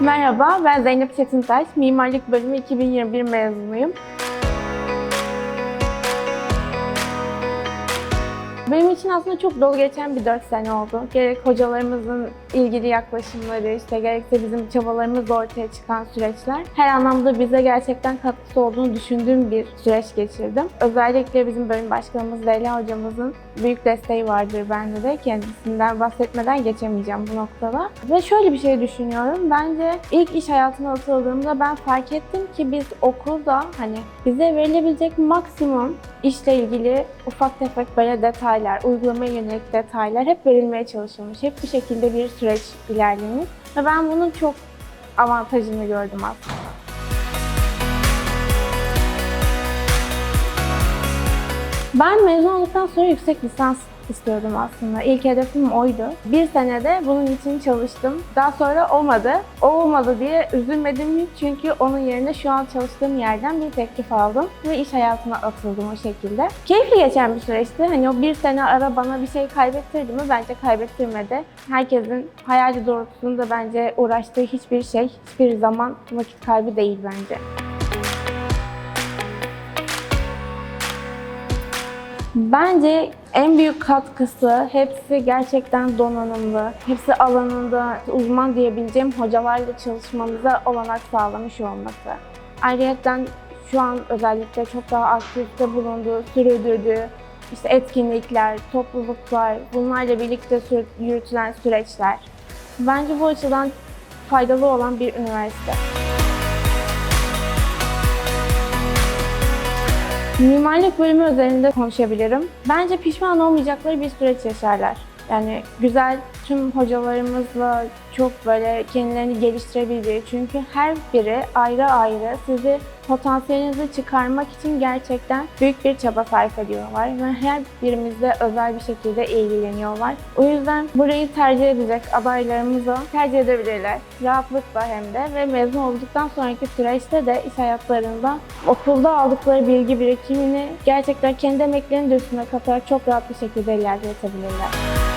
Merhaba, ben Zeynep Çetintaş. Mimarlık bölümü 2021 mezunuyum. Benim için aslında çok dolu geçen bir 4 sene oldu. Gerek hocalarımızın ilgili yaklaşımları, işte gerekse bizim çabalarımızla ortaya çıkan süreçler. Her anlamda bize gerçekten katkısı olduğunu düşündüğüm bir süreç geçirdim. Özellikle bizim bölüm başkanımız Leyla hocamızın büyük desteği vardır bende de. Kendisinden bahsetmeden geçemeyeceğim bu noktada. Ve şöyle bir şey düşünüyorum. Bence ilk iş hayatına atıldığımda ben fark ettim ki biz okulda hani bize verilebilecek maksimum işle ilgili ufak tefek böyle detaylar, uygulamaya yönelik detaylar hep verilmeye çalışılmış. Hep bu şekilde bir süreç ilerlemiş. Ve ben bunun çok avantajını gördüm aslında. Ben mezun olduktan sonra yüksek lisans istiyordum aslında. İlk hedefim oydu. Bir senede bunun için çalıştım. Daha sonra olmadı. O olmadı diye üzülmedim çünkü onun yerine şu an çalıştığım yerden bir teklif aldım ve iş hayatına atıldım o şekilde. Keyifli geçen bir süreçti. Hani o bir sene ara bana bir şey kaybettirdi mi? Bence kaybettirmedi. Herkesin hayali doğrultusunda bence uğraştığı hiçbir şey hiçbir zaman vakit kaybı değil bence. Bence en büyük katkısı hepsi gerçekten donanımlı, hepsi alanında uzman diyebileceğim hocalarla çalışmamıza olanak sağlamış olması. Ayrıca şu an özellikle çok daha aktifte bulunduğu, sürdürdüğü işte etkinlikler, topluluklar, bunlarla birlikte yürütülen süreçler. Bence bu açıdan faydalı olan bir üniversite. Mimarlık bölümü özelinde konuşabilirim. Bence pişman olmayacakları bir süreç yaşarlar. Yani güzel tüm hocalarımızla çok böyle kendilerini geliştirebildiği çünkü her biri ayrı ayrı sizi potansiyelinizi çıkarmak için gerçekten büyük bir çaba sarf ediyorlar ve her birimizle özel bir şekilde ilgileniyorlar. O yüzden burayı tercih edecek adaylarımızı tercih edebilirler. Rahatlıkla hem de ve mezun olduktan sonraki süreçte de iş hayatlarında okulda aldıkları bilgi birikimini gerçekten kendi emeklerinin üstüne katarak çok rahat bir şekilde ilerletebilirler.